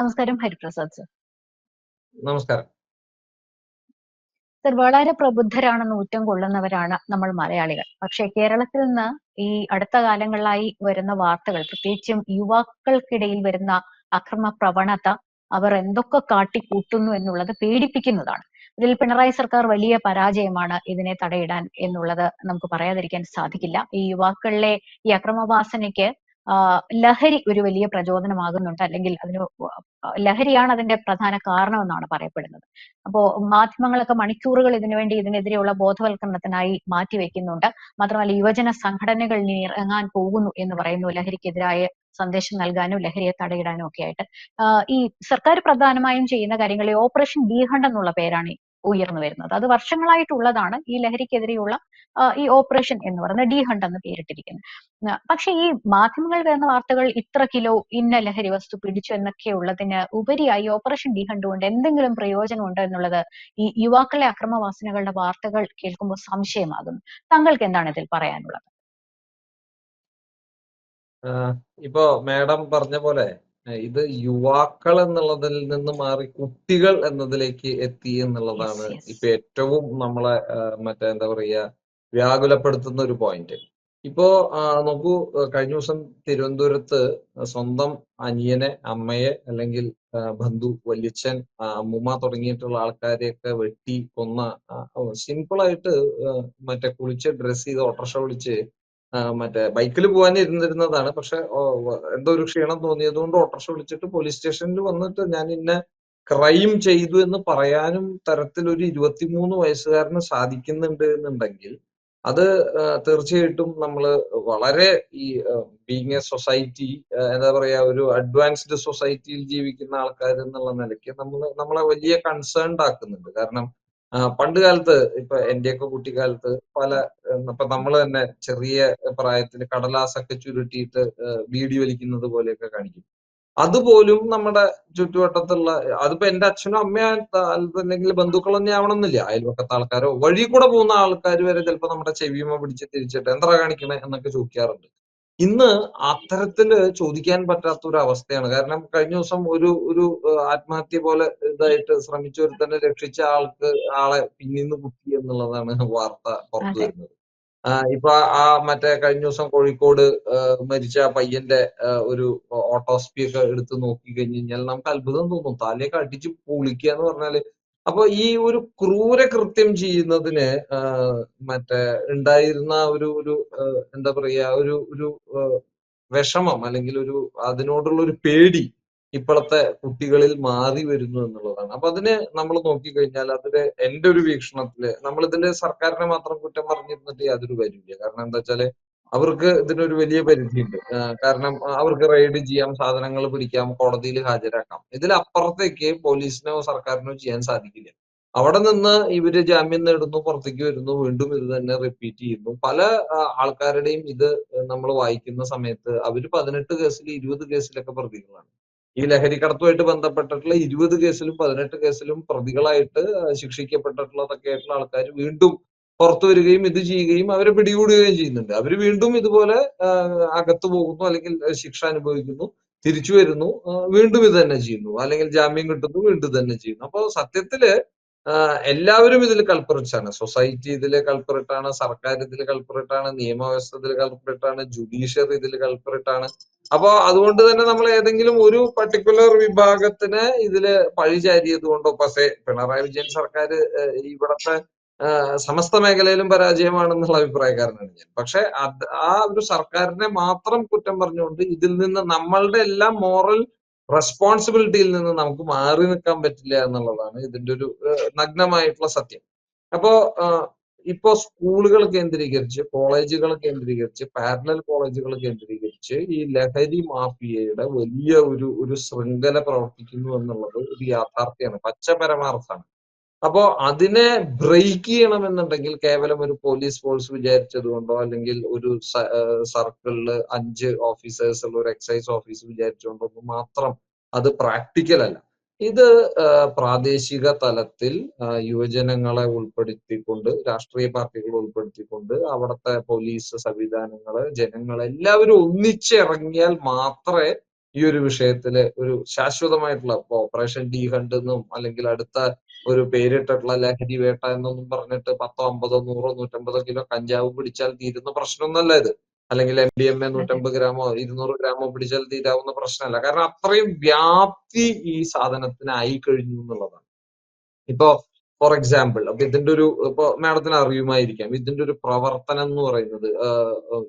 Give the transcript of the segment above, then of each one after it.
നമസ്കാരം ഹരിപ്രസാദ് സർ. നമസ്കാരം. സർ വളരെ പ്രബുദ്ധരാണ് നൂറ്റം കൊള്ളുന്നവരാണ് നമ്മൾ മലയാളികൾ. പക്ഷേ കേരളത്തിൽ നിന്ന് ഈ അടുത്ത കാലങ്ങളിലായി വരുന്ന വാർത്തകൾ പ്രത്യേകിച്ചും യുവാക്കൾക്കിടയിൽ വരുന്ന അക്രമ പ്രവണത അവർ എന്തൊക്കെ കാട്ടിക്കൂട്ടുന്നു എന്നുള്ളത് പേടിപ്പിക്കുന്നതാണ്. ഇതിൽ പിണറായി സർക്കാർ വലിയ പരാജയമാണ് ഇതിനെ തടയിടാൻ എന്നുള്ളത് നമുക്ക് പറയാതിരിക്കാൻ സാധിക്കില്ല. ഈ യുവാക്കളിലെ ഈ അക്രമവാസനയ്ക്ക് ലഹരി ഒരു വലിയ പ്രചോദനമാകുന്നുണ്ട് അല്ലെങ്കിൽ അതിന് ലഹരിയാണ് അതിന്റെ പ്രധാന കാരണമെന്നാണ് പറയപ്പെടുന്നത്. അപ്പോ മാധ്യമങ്ങളൊക്കെ മണിക്കൂറുകൾ ഇതിനുവേണ്ടി ഇതിനെതിരെയുള്ള ബോധവൽക്കരണത്തിനായി മാറ്റിവെക്കുന്നുണ്ട്. മാത്രമല്ല യുവജന സംഘടനകൾ ഇറങ്ങാൻ പോകുന്നു എന്ന് പറയുന്നു ലഹരിക്കെതിരായ സന്ദേശം നൽകാനും ലഹരിയെ തടയിടാനും ഒക്കെ ആയിട്ട്. ഈ സർക്കാർ പ്രധാനമായും ചെയ്യുന്ന കാര്യങ്ങൾ ഓപ്പറേഷൻ ബീഹണ്ട് എന്നുള്ള പേരാണ് ഉയർന്നു വരുന്നത്. അത് വർഷങ്ങളായിട്ടുള്ളതാണ് ഈ ലഹരിക്കെതിരെയുള്ള ഈ ഓപ്പറേഷൻ എന്ന് പറയുന്നത് ഡി ഹണ്ട് എന്ന് പേരിട്ടിരിക്കുന്നത്. പക്ഷെ ഈ മാധ്യമങ്ങളിൽ വരുന്ന വാർത്തകൾ ഇത്ര കിലോ ഇന്ന ലഹരി വസ്തു പിടിച്ചു എന്നൊക്കെ ഉള്ളതിന് ഉപരിയായി ഓപ്പറേഷൻ ഡി ഹണ്ട് കൊണ്ട് എന്തെങ്കിലും പ്രയോജനം ഉണ്ടോ എന്നുള്ളത് ഈ യുവാക്കളെ അക്രമവാസനകളുടെ വാർത്തകൾ കേൾക്കുമ്പോൾ സംശയമാകുന്നു. താങ്കൾക്ക് എന്താണ് ഇതിൽ പറയാനുള്ളത്? ഇപ്പോ മാഡം പറഞ്ഞ പോലെ ഇത് യുവാക്കൾ എന്നുള്ളതിൽ നിന്ന് മാറി കുട്ടികൾ എന്നതിലേക്ക് എത്തി എന്നുള്ളതാണ്. ഇപ്പൊ ഏറ്റവും നമ്മളെ മറ്റേ എന്താ പറയാ വ്യാകുലപ്പെടുത്തുന്ന ഒരു പോയിന്റ്. ഇപ്പോ നോക്കൂ കഴിഞ്ഞ ദിവസം തിരുവനന്തപുരത്ത് സ്വന്തം അനിയനെ, അമ്മയെ അല്ലെങ്കിൽ ബന്ധു, വല്യച്ഛൻ, അമ്മുമ്മ തുടങ്ങിയിട്ടുള്ള ആൾക്കാരെയൊക്കെ വെട്ടി കൊന്ന സിമ്പിളായിട്ട് മറ്റേ കുളിച്ച് ഡ്രസ് ചെയ്ത് ഓട്ടർഷ വിളിച്ച് മറ്റേ ബൈക്കിൽ പോകാൻ ഇരുന്നിരുന്നതാണ്. പക്ഷെ എന്തോ ഒരു ക്ഷീണം തോന്നിയത് കൊണ്ട് ഓട്ടോറിക്ഷ വിളിച്ചിട്ട് പോലീസ് സ്റ്റേഷനിൽ വന്നിട്ട് ഞാൻ ഇന്ന ക്രൈം ചെയ്തു എന്ന് പറയാനും തരത്തിൽ ഒരു 23 വയസ്സുകാരന് സാധിക്കുന്നുണ്ട് എന്നുണ്ടെങ്കിൽ അത് തീർച്ചയായിട്ടും നമ്മൾ വളരെ ഈ ബീങ് എ സൊസൈറ്റി എന്താ പറയാ ഒരു അഡ്വാൻസ്ഡ് സൊസൈറ്റിയിൽ ജീവിക്കുന്ന ആൾക്കാർ എന്നുള്ള നിലയ്ക്ക് നമ്മൾ നമ്മളെ വലിയ കൺസേൺഡ് ആക്കുന്നുണ്ട്. കാരണം പണ്ട് കാലത്ത് ഇപ്പൊ എന്റെയൊക്കെ കുട്ടിക്കാലത്ത് പല ഇപ്പൊ നമ്മൾ തന്നെ ചെറിയ പ്രായത്തിൽ കടലാസൊക്കെ ചുരുട്ടിയിട്ട് വീഡിയോ വലിക്കുന്നത് പോലെയൊക്കെ കാണിക്കും. അതുപോലും നമ്മുടെ ചുറ്റുവട്ടത്തുള്ള അതിപ്പോ എന്റെ അച്ഛനും അമ്മയും അല്ലെങ്കിൽ ബന്ധുക്കളൊന്നും ആവണമെന്നില്ല. അയൽവക്കത്തെ ആൾക്കാരോ വഴി കൂടെ പോകുന്ന ആൾക്കാർ വരെ ചിലപ്പോ നമ്മുടെ ചെവിയുമ്മ പിടിച്ച് തിരിച്ചിട്ട് എന്താ കാണിക്കണേ എന്നൊക്കെ ചോദിക്കാറുണ്ട്. ഇന്ന് അത്തരത്തിൽ ചോദിക്കാൻ പറ്റാത്ത ഒരു അവസ്ഥയാണ്. കാരണം കഴിഞ്ഞ ദിവസം ഒരു ഒരു ആത്മഹത്യ പോലെ ഇതായിട്ട് ശ്രമിച്ച തന്നെ രക്ഷിച്ച ആൾക്ക് ആളെ പിന്നിന്ന് കുത്തി എന്നുള്ളതാണ് വാർത്ത പുറത്തു. വരുന്നത്. ഇപ്പൊ ആ മറ്റേ കഴിഞ്ഞ ദിവസം കോഴിക്കോട് മരിച്ച പയ്യന്റെ ഒരു ഓട്ടോസ്പി ഒക്കെ എടുത്ത് നോക്കി കഴിഞ്ഞു കഴിഞ്ഞാൽ നമുക്ക് അത്ഭുതം തോന്നും. തലയൊക്കെ അടിച്ച് പൊളിക്കുക എന്ന് പറഞ്ഞാൽ അപ്പൊ ഈ ഒരു ക്രൂര കൃത്യം ചെയ്യുന്നതിന് മറ്റേ ഉണ്ടായിരുന്ന ഒരു ഒരു എന്താ പറയാ ഒരു ഒരു വിഷമം അല്ലെങ്കിൽ ഒരു അതിനോടുള്ള ഒരു പേടി ഇപ്പോഴത്തെ കുട്ടികളിൽ മാറി വരുന്നു എന്നുള്ളതാണ്. അപ്പൊ അതിന് നമ്മൾ നോക്കിക്കഴിഞ്ഞാൽ അതിൽ എന്റെ ഒരു വീക്ഷണത്തിൽ നമ്മളിതിൽ സർക്കാരിനെ മാത്രം കുറ്റം പറഞ്ഞിരുന്നിട്ട് യാതൊരു കാര്യമില്ല കാരണം എന്താ വെച്ചാൽ അവർക്ക് ഇതിനൊരു വലിയ പരിധിയുണ്ട്. കാരണം അവർക്ക് റെയ്ഡ് ചെയ്യാം, സാധനങ്ങൾ പിടിക്കാം, കോടതിയിൽ ഹാജരാക്കാം. ഇതിലപ്പുറത്തേക്ക് പോലീസിനോ സർക്കാരിനോ ചെയ്യാൻ സാധിക്കില്ല. അവിടെ നിന്ന് ഇവർ ജാമ്യം നേടുന്നു, പുറത്തേക്ക് വരുന്നു, വീണ്ടും ഇത് തന്നെ റിപ്പീറ്റ് ചെയ്യുന്നു. പല ആൾക്കാരുടെയും ഇത് നമ്മൾ വായിക്കുന്ന സമയത്ത് അവർ 18 കേസിൽ 20 കേസിലൊക്കെ പ്രതികളാണ്. ഈ ലഹരി കടത്തുമായിട്ട് ബന്ധപ്പെട്ടിട്ടുള്ള 20 കേസിലും 18 കേസിലും പ്രതികളായിട്ട് ശിക്ഷിക്കപ്പെട്ടിട്ടുള്ളതൊക്കെ ആയിട്ടുള്ള ആൾക്കാർ വീണ്ടും പുറത്തു വരികയും ഇത് ചെയ്യുകയും അവരെ പിടികൂടുകയും ചെയ്യുന്നുണ്ട്. അവർ വീണ്ടും ഇതുപോലെ അകത്തു പോകുന്നു അല്ലെങ്കിൽ ശിക്ഷ അനുഭവിക്കുന്നു, തിരിച്ചു വരുന്നു, വീണ്ടും ഇത് തന്നെ ചെയ്യുന്നു. അല്ലെങ്കിൽ ജാമ്യം കിട്ടുന്നു, വീണ്ടും തന്നെ ചെയ്യുന്നു. അപ്പോൾ സത്യത്തിൽ എല്ലാവരും ഇതിൽ കൾപ്രിറ്റ്സ് സൊസൈറ്റി ഇതിൽ കൾപ്രിറ്റ് ആണ്, സർക്കാർ ഇതിൽ കൾപ്രിറ്റ് ആണ്, നിയമവ്യവസ്ഥ ഇതിൽ കൾപ്രിറ്റ് ആണ്, ജുഡീഷ്യറി ഇതിൽ കൾപ്രിറ്റ് അപ്പോൾ അപ്പൊ അതുകൊണ്ട് തന്നെ നമ്മൾ ഏതെങ്കിലും ഒരു പർട്ടിക്കുലർ വിഭാഗത്തിനെ ഇതിൽ പഴിചാരിയത് കൊണ്ടോ പക്ഷേ പിണറായി വിജയൻ സർക്കാർ ഇവിടത്തെ സമസ്ത മേഖലയിലും പരാജയമാണെന്നുള്ള അഭിപ്രായക്കാരനാണ് ഞാൻ. പക്ഷെ ആ ഒരു സർക്കാരിനെ മാത്രം കുറ്റം പറഞ്ഞുകൊണ്ട് ഇതിൽ നിന്ന് നമ്മളുടെ എല്ലാം മോറൽ റെസ്പോൺസിബിലിറ്റിയിൽ നിന്ന് നമുക്ക് മാറി നിൽക്കാൻ പറ്റില്ല എന്നുള്ളതാണ് ഇതിന്റെ ഒരു നഗ്നമായിട്ടുള്ള സത്യം. അപ്പോ ഇപ്പോ സ്കൂളുകൾ കേന്ദ്രീകരിച്ച്, കോളേജുകൾ കേന്ദ്രീകരിച്ച്, പാരലൽ കോളേജുകൾ കേന്ദ്രീകരിച്ച് ഈ ലഹരി മാഫിയയുടെ വലിയ ഒരു ഒരു ശൃംഖല പ്രവർത്തിക്കുന്നു എന്നുള്ളത് ഒരു യാഥാർത്ഥ്യമാണ്. പച്ച പരമാർത്ഥമാണ്. അപ്പോ അതിനെ ബ്രേക്ക് ചെയ്യണമെന്നുണ്ടെങ്കിൽ കേവലം ഒരു പോലീസ് ഫോഴ്സ് വിചാരിച്ചത് കൊണ്ടോ അല്ലെങ്കിൽ ഒരു സർക്കിളിൽ അഞ്ച് ഓഫീസേഴ്സ് ഉള്ള ഒരു എക്സൈസ് ഓഫീസ് വിചാരിച്ചുകൊണ്ടോ മാത്രം അത് പ്രാക്ടിക്കൽ അല്ല. ഇത് പ്രാദേശിക തലത്തിൽ യുവജനങ്ങളെ ഉൾപ്പെടുത്തിക്കൊണ്ട് രാഷ്ട്രീയ പാർട്ടികളെ ഉൾപ്പെടുത്തിക്കൊണ്ട് അവിടുത്തെ പോലീസ് സംവിധാനങ്ങൾ ജനങ്ങൾ എല്ലാവരും ഒന്നിച്ചിറങ്ങിയാൽ മാത്രമേ ഈ ഒരു വിഷയത്തിൽ ഒരു ശാശ്വതമായിട്ടുള്ള ഓപ്പറേഷൻ ഡി ഹണ്ട് എന്നും അല്ലെങ്കിൽ അടുത്ത ഒരു പേരിട്ടിട്ടുള്ള ലഹരി വേട്ട എന്നൊന്നും പറഞ്ഞിട്ട് പത്തോ അമ്പതോ നൂറോ നൂറ്റമ്പതോ കിലോ കഞ്ചാവ് പിടിച്ചാൽ തീരുന്ന പ്രശ്നമൊന്നല്ല ഇത്. അല്ലെങ്കിൽ എം ഡി എം എ നൂറ്റമ്പത് ഗ്രാമോ ഇരുന്നൂറ് ഗ്രാമോ പിടിച്ചാൽ തീരാവുന്ന പ്രശ്നമല്ല. കാരണം അത്രയും വ്യാപ്തി ഈ സാധനത്തിനായി കഴിഞ്ഞു എന്നുള്ളതാണ്. ഇപ്പോ ഫോർ എക്സാമ്പിൾ അപ്പൊ ഇതിന്റെ ഒരു ഇപ്പൊ മാഡത്തിന് അറിയുമായിരിക്കാം. ഇതിന്റെ ഒരു പ്രവർത്തനം എന്ന് പറയുന്നത്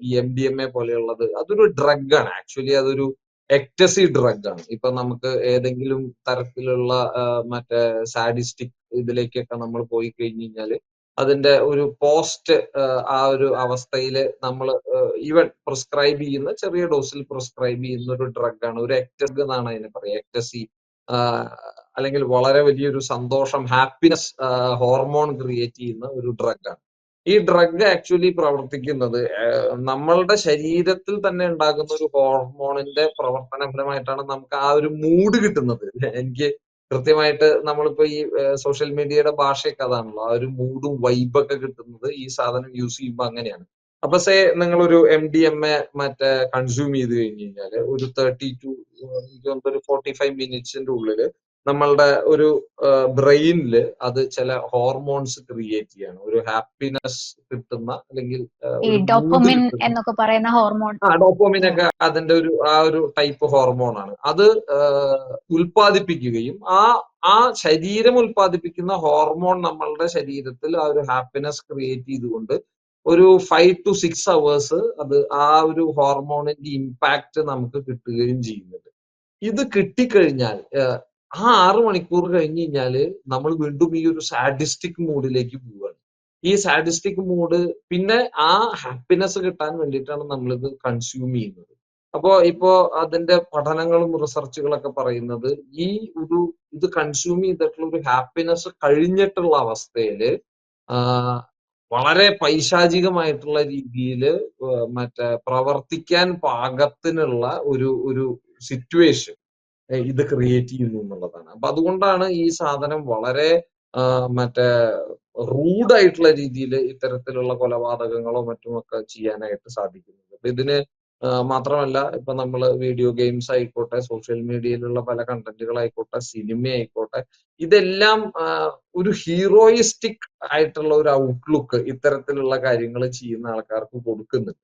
ഈ എം ഡി എം എ പോലെയുള്ളത് അതൊരു ഡ്രഗ് ആണ് ആക്ച്വലി അതൊരു എക്ടസി ഡ്രഗ് ആണ്. ഇപ്പൊ നമുക്ക് ഏതെങ്കിലും തരത്തിലുള്ള മറ്റേ സാഡിസ്റ്റിക് ഇതിലേക്കൊക്കെ നമ്മൾ പോയി കഴിഞ്ഞു കഴിഞ്ഞാൽ അതിന്റെ ഒരു പോസ്റ്റ് ആ ഒരു അവസ്ഥയിൽ നമ്മൾ ഈവൻ പ്രിസ്ക്രൈബ് ചെയ്യുന്ന ചെറിയ ഡോസിൽ പ്രിസ്ക്രൈബ് ചെയ്യുന്ന ഒരു ഡ്രഗ് ആണ്. ഒരു എക്ടഗ് എന്നാണ് അതിനെ പറയുക. എക്ടസി അല്ലെങ്കിൽ വളരെ വലിയൊരു സന്തോഷം ഹാപ്പിനെസ് ഹോർമോൺ ക്രിയേറ്റ് ചെയ്യുന്ന ഒരു ഡ്രഗ് ആണ്. ഈ ഡ്രഗ് ആക്ച്വലി പ്രവർത്തിക്കുന്നത് നമ്മളുടെ ശരീരത്തിൽ തന്നെ ഉണ്ടാകുന്ന ഒരു ഹോർമോണിന്റെ പ്രവർത്തന ഫലമായിട്ടാണ് നമുക്ക് ആ ഒരു മൂഡ് കിട്ടുന്നത്. എനിക്ക് കൃത്യമായിട്ട് നമ്മളിപ്പോ ഈ സോഷ്യൽ മീഡിയയുടെ ഭാഷയൊക്കെ അതാണല്ലോ. ആ ഒരു മൂഡും വൈബൊക്കെ കിട്ടുന്നത് ഈ സാധനം യൂസ് ചെയ്യുമ്പോൾ അങ്ങനെയാണ്. അപ്പൊ സേ നിങ്ങൾ ഒരു എം ഡി എം എ മറ്റേ കൺസ്യൂം ചെയ്ത് കഴിഞ്ഞ് കഴിഞ്ഞാൽ ഒരു തേർട്ടി ടു ഒരു ഫോർട്ടി ഫൈവ് മിനിറ്റ്സിന്റെ ഉള്ളിൽ നമ്മളുടെ ഒരു ബ്രെയിനിൽ അത് ചില ഹോർമോൺസ് ക്രിയേറ്റ് ചെയ്യാണ്. ഒരു ഹാപ്പിനെസ് കിട്ടുന്ന അല്ലെങ്കിൽ ഡോപ്പമിൻ എന്നൊക്കെ പറയുന്ന ഹോർമോൺ. ആ ഡോപ്പോമിൻ ഒക്കെ അതിന്റെ ഒരു ആ ഒരു ടൈപ്പ് ഹോർമോൺ ആണ് അത് ഉൽപ്പാദിപ്പിക്കുകയും ആ ആ ശരീരം ഉൽപ്പാദിപ്പിക്കുന്ന ഹോർമോൺ നമ്മളുടെ ശരീരത്തിൽ ആ ഒരു ഹാപ്പിനെസ് ക്രിയേറ്റ് ചെയ്തുകൊണ്ട് ഒരു ഫൈവ് ടു സിക്സ് അവേഴ്സ് അത് ആ ഒരു ഹോർമോണിന്റെ ഇമ്പാക്ട് നമുക്ക് കിട്ടുകയും ചെയ്യുന്നുണ്ട്. ഇത് കിട്ടിക്കഴിഞ്ഞാൽ ആ ആറ് മണിക്കൂർ കഴിഞ്ഞ് കഴിഞ്ഞാൽ നമ്മൾ വീണ്ടും ഈ ഒരു സാഡിസ്റ്റിക് മൂഡിലേക്ക് പോവുകയാണ് ഈ സാഡിസ്റ്റിക് മൂഡ് പിന്നെ ആ ഹാപ്പിനെസ് കിട്ടാൻ വേണ്ടിയിട്ടാണ് നമ്മളിത് കൺസ്യൂം ചെയ്യുന്നത്. അപ്പോ ഇപ്പോ അതിന്റെ പഠനങ്ങളും റിസർച്ചുകളൊക്കെ പറയുന്നത് ഈ ഒരു ഇത് കൺസ്യൂം ചെയ്തിട്ടുള്ള ഒരു ഹാപ്പിനെസ് കഴിഞ്ഞിട്ടുള്ള അവസ്ഥയിൽ വളരെ പൈശാചികമായിട്ടുള്ള രീതിയിൽ മറ്റേ പ്രവർത്തിക്കാൻ പാകത്തിനുള്ള ഒരു ഒരു സിറ്റുവേഷൻ ഇത് ക്രിയേറ്റ് ചെയ്യുന്നു എന്നുള്ളതാണ്. അപ്പൊ അതുകൊണ്ടാണ് ഈ സാധനം വളരെ മറ്റേ റൂഡായിട്ടുള്ള രീതിയിൽ ഇത്തരത്തിലുള്ള കൊലപാതകങ്ങളോ മറ്റുമൊക്കെ ചെയ്യാനായിട്ട് സാധിക്കുന്നത് അപ്പൊ ഇതിന് മാത്രമല്ല ഇപ്പൊ നമ്മൾ വീഡിയോ ഗെയിംസ് ആയിക്കോട്ടെ സോഷ്യൽ മീഡിയയിലുള്ള പല കണ്ടന്റുകൾ ആയിക്കോട്ടെ സിനിമ ആയിക്കോട്ടെ ഇതെല്ലാം ഒരു ഹീറോയിസ്റ്റിക് ആയിട്ടുള്ള ഒരു ഔട്ട്ലുക്ക് ഇത്തരത്തിലുള്ള കാര്യങ്ങൾ ചെയ്യുന്ന ആൾക്കാർക്ക് കൊടുക്കുന്നുണ്ട്.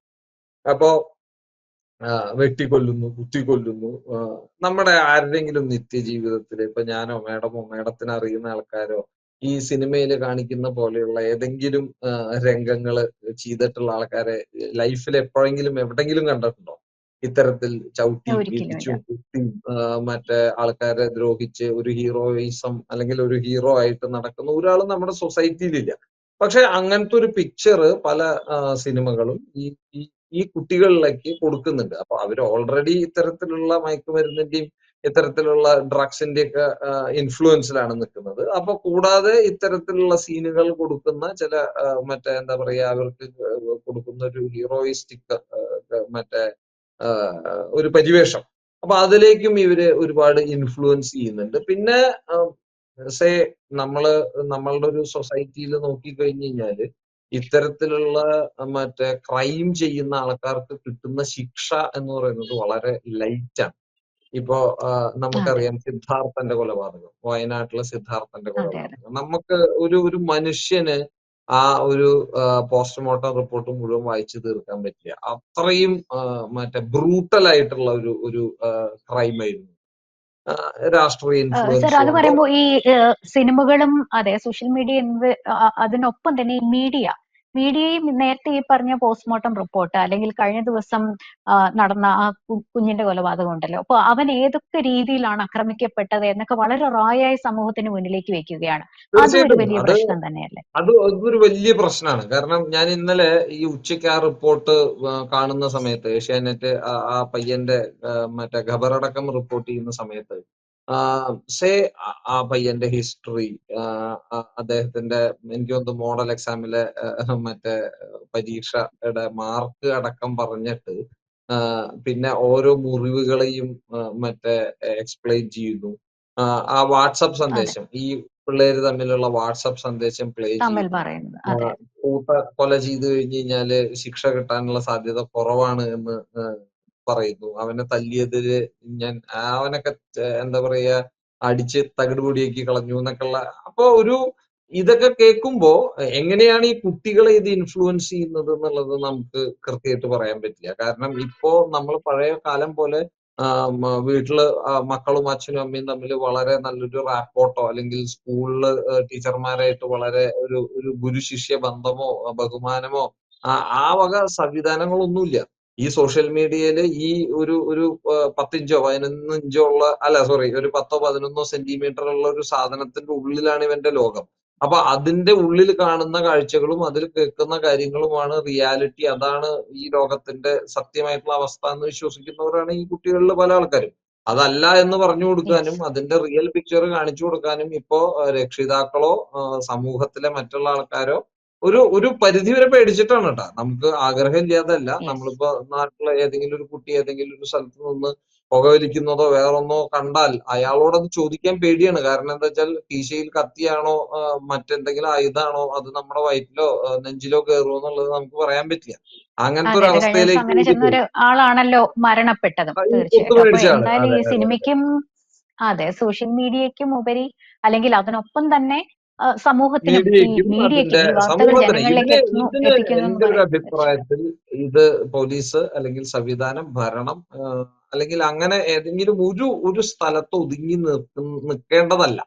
അപ്പോ വെട്ടിക്കൊല്ലുന്നു കുത്തിക്കൊല്ലുന്നു. നമ്മുടെ ആരുടെങ്കിലും നിത്യജീവിതത്തിൽ ഇപ്പൊ ഞാനോ മേഡമോ മേഡത്തിന് അറിയുന്ന ആൾക്കാരോ ഈ സിനിമയിൽ കാണിക്കുന്ന പോലെയുള്ള ഏതെങ്കിലും രംഗങ്ങൾ ചെയ്തിട്ടുള്ള ആൾക്കാരെ ലൈഫിൽ എപ്പോഴെങ്കിലും എവിടെങ്കിലും കണ്ടിട്ടുണ്ടോ? ഇത്തരത്തിൽ ചവിട്ടി പിടിച്ചും ഇടിച്ചും. കുത്തിയും മറ്റേ ആൾക്കാരെ ദ്രോഹിച്ച് ഒരു ഹീറോയിസം അല്ലെങ്കിൽ ഒരു ഹീറോ ആയിട്ട് നടക്കുന്ന ഒരാളും നമ്മുടെ സൊസൈറ്റിയിലില്ല. പക്ഷെ അങ്ങനത്തെ ഒരു പിക്ചർ പല സിനിമകളും ഈ ഈ ഈ കുട്ടികളിലേക്ക് കൊടുക്കുന്നുണ്ട്. അപ്പൊ അവർ ഓൾറെഡി ഇത്തരത്തിലുള്ള മയക്കുമരുന്നിന്റെയും ഇത്തരത്തിലുള്ള ഡ്രഗ്സിന്റെ ഒക്കെ ഇൻഫ്ലുവൻസിലാണ് നിൽക്കുന്നത്. അപ്പൊ കൂടാതെ ഇത്തരത്തിലുള്ള സീനുകൾ കൊടുക്കുന്ന ചില മറ്റേ എന്താ പറയാ അവർക്ക് കൊടുക്കുന്ന ഒരു ഹീറോയിസ്റ്റിക് മറ്റേ ഒരു പരിവേഷം. അപ്പൊ അതിലേക്കും ഇവർ ഒരുപാട് ഇൻഫ്ലുവൻസ് ചെയ്യുന്നുണ്ട്. പിന്നെ സേ നമ്മൾ നമ്മളുടെ ഒരു സൊസൈറ്റിയിൽ നോക്കിക്കഴിഞ്ഞു കഴിഞ്ഞാൽ ഇത്തരത്തിലുള്ള മറ്റേ ക്രൈം ചെയ്യുന്ന ആൾക്കാർക്ക് കിട്ടുന്ന ശിക്ഷ എന്ന് പറയുന്നത് വളരെ ലൈറ്റാണ് ഇപ്പോ നമുക്കറിയാം സിദ്ധാർത്ഥന്റെ കൊലപാതകം വയനാട്ടിലെ സിദ്ധാർത്ഥന്റെ കൊലപാതകം. നമുക്ക് ഒരു ഒരു മനുഷ്യന് ആ ഒരു പോസ്റ്റ്മോർട്ടം റിപ്പോർട്ട് മുഴുവൻ വായിച്ചു തീർക്കാൻ പറ്റില്ല. അത്രയും മറ്റേ ബ്രൂട്ടൽ ആയിട്ടുള്ള ഒരു ഒരു ക്രൈം ആയിരുന്നു. രാഷ്ട്രീയ സർ ഇൻഫ്ലുവൻസ് അത് പറയുമ്പോ പറയുമ്പോൾ ഈ സിനിമകളും അതെ സോഷ്യൽ മീഡിയ എന്നത് അതിനൊപ്പം തന്നെ ഈ മീഡിയ മീഡിയയും നേരത്തെ ഈ പറഞ്ഞ പോസ്റ്റ്മോർട്ടം റിപ്പോർട്ട് അല്ലെങ്കിൽ കഴിഞ്ഞ ദിവസം നടന്ന ആ കുഞ്ഞിന്റെ കൊലപാതകം ഉണ്ടല്ലോ. അപ്പൊ അവൻ ഏതൊക്കെ രീതിയിലാണ് ആക്രമിക്കപ്പെട്ടത് എന്നൊക്കെ വളരെ റായായി സമൂഹത്തിന് മുന്നിലേക്ക് വെക്കുകയാണ്. അതും ഒരു വലിയ പ്രശ്നം തന്നെയല്ലേ? അത് അതൊരു വലിയ പ്രശ്നമാണ്. കാരണം ഞാൻ ഇന്നലെ ഈ ഉച്ചയ്ക്ക് ആ റിപ്പോർട്ട് കാണുന്ന സമയത്ത് ഏഷ്യാനെറ്റ് ആ പയ്യന്റെ മറ്റേ ഖബറടക്കം റിപ്പോർട്ട് ചെയ്യുന്ന സമയത്ത് സേ ആ പയ്യന്റെ ഹിസ്റ്ററി അദ്ദേഹത്തിന്റെ എനിക്ക് തോന്നുന്നു മോഡൽ എക്സാമിലെ മറ്റേ പരീക്ഷയുടെ മാർക്ക് അടക്കം പറഞ്ഞിട്ട് പിന്നെ ഓരോ മുറിവുകളെയും മറ്റേ എക്സ്പ്ലെയിൻ ചെയ്യുന്നു. ആ, വാട്സപ്പ് സന്ദേശം ഈ പിള്ളേര് തമ്മിലുള്ള വാട്സപ്പ് സന്ദേശം പ്ലേ കൂട്ട കൊല ചെയ്തു കഴിഞ്ഞു കഴിഞ്ഞാൽ ശിക്ഷ കിട്ടാനുള്ള സാധ്യത കുറവാണ് എന്ന് പറയുന്നു. അവനെ തല്ലിയതിൽ ഞാൻ അവനൊക്കെ എന്താ പറയാ അടിച്ച് തകിട് പൊടിയാക്കി കളഞ്ഞു എന്നൊക്കെയുള്ള അപ്പൊ ഒരു ഇതൊക്കെ കേൾക്കുമ്പോ എങ്ങനെയാണ് ഈ കുട്ടികളെ ഇത് ഇൻഫ്ലുവൻസ് ചെയ്യുന്നത് എന്നുള്ളത് നമുക്ക് കൃത്യമായിട്ട് പറയാൻ പറ്റില്ല. കാരണം ഇപ്പോ നമ്മൾ പഴയ കാലം പോലെ വീട്ടിൽ മക്കളും അച്ഛനും അമ്മയും തമ്മിൽ വളരെ നല്ലൊരു റാപ്പോർട്ടോ അല്ലെങ്കിൽ സ്കൂളിൽ ടീച്ചർമാരായിട്ട് വളരെ ഒരു ഒരു ഗുരു ശിഷ്യ ബന്ധമോ ബഹുമാനമോ ആ വക സംവിധാനങ്ങളൊന്നുമില്ല. ഈ സോഷ്യൽ മീഡിയയിൽ ഈ ഒരു ഒരു പത്തിഞ്ചോ പതിനൊന്ന് ഇഞ്ചോ ഉള്ള അല്ല സോറി ഒരു പത്തോ പതിനൊന്നോ സെന്റിമീറ്റർ ഉള്ള ഒരു സാധനത്തിന്റെ ഉള്ളിലാണ് ഇവന്റെ ലോകം. അപ്പൊ അതിന്റെ ഉള്ളിൽ കാണുന്ന കാഴ്ചകളും അതിൽ കേൾക്കുന്ന കാര്യങ്ങളുമാണ് റിയാലിറ്റി അതാണ് ഈ ലോകത്തിന്റെ സത്യമായിട്ടുള്ള അവസ്ഥ എന്ന് വിശ്വസിക്കുന്നവരാണ് ഈ കുട്ടികളിൽ പല ആൾക്കാരും. അതല്ല എന്ന് പറഞ്ഞു കൊടുക്കാനും അതിന്റെ റിയൽ പിക്ചർ കാണിച്ചു കൊടുക്കാനും ഇപ്പോ രക്ഷിതാക്കളോ സമൂഹത്തിലെ മറ്റുള്ള ആൾക്കാരോ ഒരു ഒരു പരിധി വരെ പേടിച്ചിട്ടാണ് കേട്ടോ നമുക്ക് ആഗ്രഹം ഇല്ലാതല്ല. നമ്മളിപ്പോ നാട്ടിലെ ഏതെങ്കിലും ഒരു കുട്ടി ഏതെങ്കിലും ഒരു സ്ഥലത്ത് നിന്ന് പുകവലിക്കുന്നതോ വേറൊന്നോ കണ്ടാൽ അയാളോട് അത് ചോദിക്കാൻ പേടിയാണ്. കാരണം എന്താ വെച്ചാൽ കീശയിൽ കത്തിയാണോ മറ്റെന്തെങ്കിലും ആയുധാണോ അത് നമ്മുടെ വയറ്റിലോ നെഞ്ചിലോ കയറുമോ എന്നുള്ളത് നമുക്ക് പറയാൻ പറ്റില്ല. അങ്ങനത്തെ ഒരു അവസ്ഥയിലേക്ക് ആളാണല്ലോ മരണപ്പെട്ടത്. സിനിമയ്ക്കും അതെ സോഷ്യൽ മീഡിയക്കും ഉപരി അല്ലെങ്കിൽ അതിനൊപ്പം തന്നെ സമൂഹത്തിനും എന്റെ ഒരു അഭിപ്രായത്തിൽ ഇത് പോലീസ് അല്ലെങ്കിൽ സംവിധാനം ഭരണം അല്ലെങ്കിൽ അങ്ങനെ ഏതെങ്കിലും ഒരു ഒരു സ്ഥലത്ത് ഒതുങ്ങി നിൽക്കേണ്ടതല്ല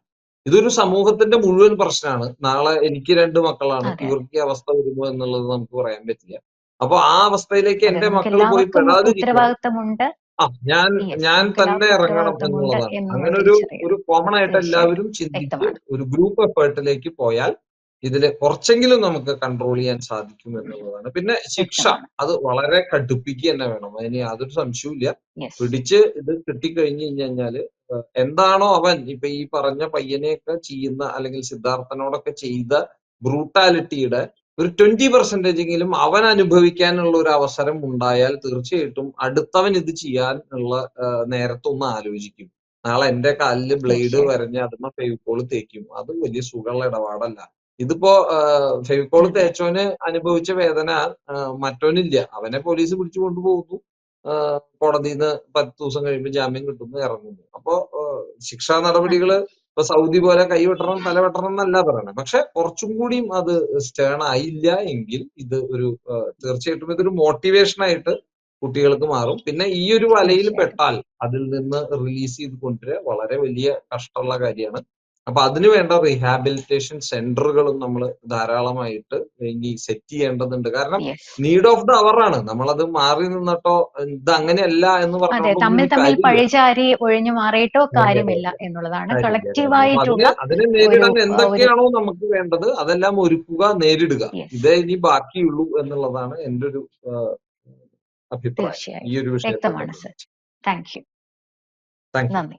ഇതൊരു സമൂഹത്തിന്റെ മുഴുവൻ പ്രശ്നമാണ്. നാളെ എനിക്ക് രണ്ട് മക്കളാണ്. ഇവർക്ക് ഈ അവസ്ഥ വരുമോ എന്നുള്ളത് നമുക്ക് പറയാൻ പറ്റില്ല. അപ്പൊ ആ അവസ്ഥയിലേക്ക് എന്റെ മക്കൾ പോയി ഉത്തരവാദിത്തമുണ്ട്. ആ ഞാൻ ഞാൻ തന്നെ ഇറങ്ങണം എന്നുള്ളതാണ്. അങ്ങനെ ഒരു ഒരു കോമൺ ആയിട്ട് എല്ലാവരും ചിന്തിച്ച് ഒരു ഗ്രൂപ്പ് എഫേർട്ടിലേക്ക് പോയാൽ ഇതിൽ കുറച്ചെങ്കിലും നമുക്ക് കൺട്രോൾ ചെയ്യാൻ സാധിക്കും എന്നുള്ളതാണ്. പിന്നെ ശിക്ഷ അത് വളരെ കടുപ്പിക്കുക തന്നെ വേണം. അതിന് യാതൊരു സംശയവുമില്ല പിടിച്ച് ഇത് കിട്ടിക്കഴിഞ്ഞു കഴിഞ്ഞു കഴിഞ്ഞാൽ എന്താണോ അവൻ ഇപ്പൊ ഈ പറഞ്ഞ പയ്യനെയൊക്കെ ചെയ്യുന്ന അല്ലെങ്കിൽ സിദ്ധാർത്ഥനോടൊക്കെ ചെയ്ത ബ്രൂട്ടാലിറ്റിയുടെ ഒരു ട്വന്റി പെർസെന്റേജ് എങ്കിലും അവൻ അനുഭവിക്കാനുള്ള ഒരു അവസരം ഉണ്ടായാൽ തീർച്ചയായിട്ടും അടുത്തവൻ ഇത് ചെയ്യാൻ ഉള്ള നേരത്തൊന്ന് ആലോചിക്കും. നാളെ എന്റെ കാലിൽ ബ്ലേഡ് വരഞ്ഞ് അതിന് ഫെവിക്കോൾ തേക്കും. അത് വലിയ സുഖമുള്ള ഇടപാടല്ല. ഇതിപ്പോ ഫെവിക്കോൾ തേച്ചോന് അനുഭവിച്ച വേദന മറ്റോനില്ല അവനെ പോലീസ് പിടിച്ചു കൊണ്ടുപോകുന്നു. കോടതിന്ന് കോടതിയിൽ നിന്ന് പത്ത് ദിവസം കഴിയുമ്പോൾ ജാമ്യം കിട്ടുന്നു ഇറങ്ങുന്നു. അപ്പോ ശിക്ഷാ നടപടികൾ ഇപ്പൊ സൗദി പോലെ കൈ വെട്ടണം തല വെട്ടണം എന്നല്ല പറയണത് പക്ഷെ കുറച്ചും കൂടിയും അത് സ്റ്റേൺ ആയില്ല എങ്കിൽ ഇത് ഒരു തീർച്ചയായിട്ടും ഇതൊരു മോട്ടിവേഷൻ ആയിട്ട് കുട്ടികൾക്ക് മാറും. പിന്നെ ഈ ഒരു വലയിൽ പെട്ടാൽ അതിൽ നിന്ന് റിലീസ് ചെയ്ത് കൊണ്ടുവരിക വളരെ വലിയ കഷ്ടമുള്ള കാര്യമാണ്. അപ്പൊ അതിന് വേണ്ട റീഹാബിലിറ്റേഷൻ സെന്ററുകളും നമ്മൾ ധാരാളമായിട്ട് ഇനി സെറ്റ് ചെയ്യേണ്ടതുണ്ട്. കാരണം നീഡ് ഓഫ് ദ അവർ ആണ്. നമ്മളത് മാറി നിന്നിട്ടോ ഇത് അങ്ങനെയല്ല എന്ന് അതെ തമ്മിൽ പഴിചാരി ഒഴിഞ്ഞു മാറിയിട്ടോ കാര്യമില്ല എന്നുള്ളതാണ് കളക്റ്റീവായിട്ടുള്ള അതിനെ നേരിടാൻ എന്തൊക്കെയാണോ നമുക്ക് വേണ്ടത് അതെല്ലാം ഒരുക്കുക നേരിടുക. ഇതേ ഇനി ബാക്കിയുള്ളൂ എന്നുള്ളതാണ് എന്റെ ഒരു അഭിപ്രായം. ഈ ഒരു വിഷയം താങ്ക് യു നന്ദി.